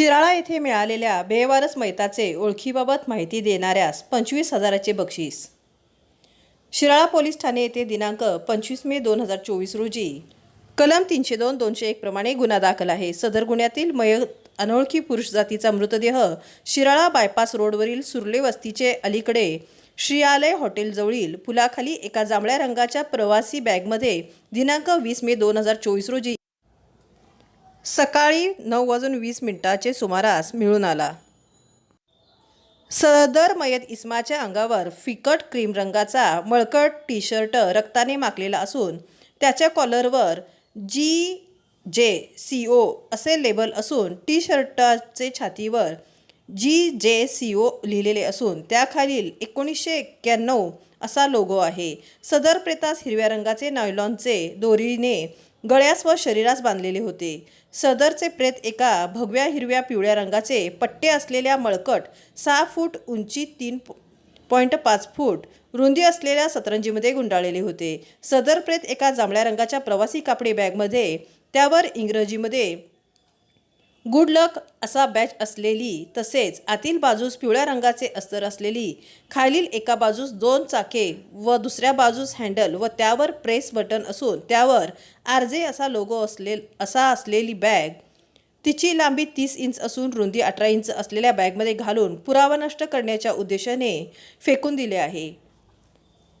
शिराळा येथे मिळालेल्या बेवारस मैताचे ओळखीबाबत माहिती देणाऱ्यास पंचवीस हजाराचे बक्षीस. शिराळा पोलीस ठाणे येथे दिनांक पंचवीस मे दोन हजार चोवीस रोजी कलम तीनशे दोन दोनशे एक प्रमाणे गुन्हा दाखल आहे. सदर गुन्ह्यातील मयत अनोळखी पुरुष जातीचा मृतदेह शिराळा बायपास रोडवरील सुर्ले वस्तीचे अलीकडे श्रीआलय हॉटेलजवळील पुलाखाली एका जांभळ्या रंगाच्या प्रवासी बॅगमध्ये दिनांक वीस मे दोन हजार चोवीस रोजी सकाळी नऊ वाजून वीस मिनिटाचे सुमारास मिळून आला. सदर मयत इस्माच्या अंगावर फिकट क्रीम रंगाचा मळकट टी शर्ट रक्ताने माखलेला असून त्याच्या कॉलरवर जी जे सी ओ असे लेबल असून टी शर्टाचे छातीवर जी जे सी ओ लिहिलेले असून त्याखालील एकोणीसशे एक्क्याण्णव असा लोगो आहे. सदर प्रेतास हिरव्या रंगाचे नायलॉनचे दोरीने गळ्यास व शरीरास बांधलेले होते. सदरचे प्रेत एका भगव्या हिरव्या पिवळ्या रंगाचे पट्टे असलेल्या मळकट सहा फूट उंची तीन पॉईंट पाच फूट रुंदी असलेल्या सतरंजीमध्ये गुंडाळलेले होते. सदर प्रेत एका जांभळ्या रंगाच्या प्रवासी कापडी बॅगमध्ये त्यावर इंग्रजीमध्ये गुड लक असा बॅच असलेली तसेच आतील बाजूस पिवळ्या रंगाचे अस्तर असलेली खालील एका बाजूस दोन चाके व दुसऱ्या बाजूस हँडल व त्यावर प्रेस बटन असून त्यावर आरजे असा लोगो असले असा असलेली बॅग तिची लांबी तीस इंच असून रुंदी अठरा इंच असलेल्या बॅगमध्ये घालून पुरावा नष्ट करण्याच्या उद्देशाने फेकून दिले आहे.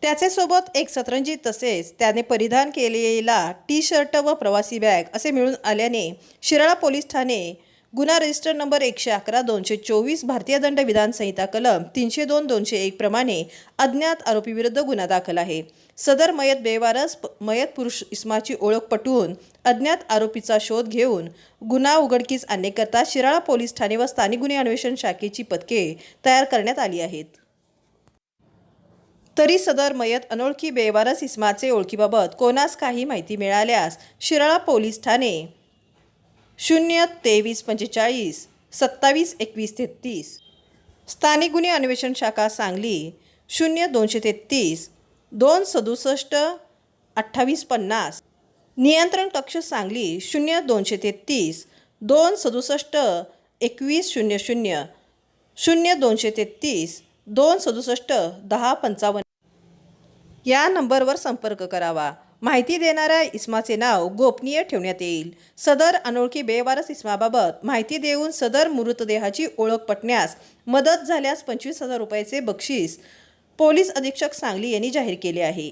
त्याच्यासोबत एक सतरंजी तसेच त्याने परिधान केलेला टी शर्ट व प्रवासी बॅग असे मिळून आल्याने शिराळा पोलीस ठाणे गुन्हा रजिस्टर नंबर एकशे अकरा दोनशे चोवीस भारतीय दंड विधानसंहिता कलम तीनशे दोन दोनशे एक प्रमाणे अज्ञात आरोपीविरुद्ध गुन्हा दाखल आहे. सदर मयत बेवारस मयत पुरुष इस्माची ओळख पटवून अज्ञात आरोपीचा शोध घेऊन गुन्हा उघडकीस आणण्याकरता शिराळा पोलीस ठाणे व स्थानिक गुन्हे अन्वेषण शाखेची पथके तयार करण्यात आली आहेत. तरी सदर मयत अनोळखी बेवारस इस्माचे ओळखीबाबत कोणास काही माहिती मिळाल्यास शिराळा पोलीस ठाणे. शून्य तेवीस पंचेचाळीस सत्तावीस एकवीस तेहतीस. स्थानिक गुन्हे अन्वेषण शाखा सांगली. शून्य दोनशे तेहतीस दोन सदुसष्ट अठ्ठावीस पन्नास. नियंत्रण कक्ष सांगली. शून्य दोनशे तेहतीस दोन सदुसष्ट एकवीस शून्य शून्य. शून्य दोनशे तेहतीस दोन सदुसष्ट दहा पंचावन्न. या नंबरवर संपर्क करावा. माहिती देणाऱ्या इस्माचे नाव गोपनीय ठेवण्यात येईल. सदर अनोळखी बेवारस इस्माबाबत माहिती देऊन सदर मृतदेहाची ओळख पटण्यास मदत झाल्यास पंचवीस हजार रुपयाचे बक्षीस पोलीस अधीक्षक सांगली यांनी जाहीर केले आहे.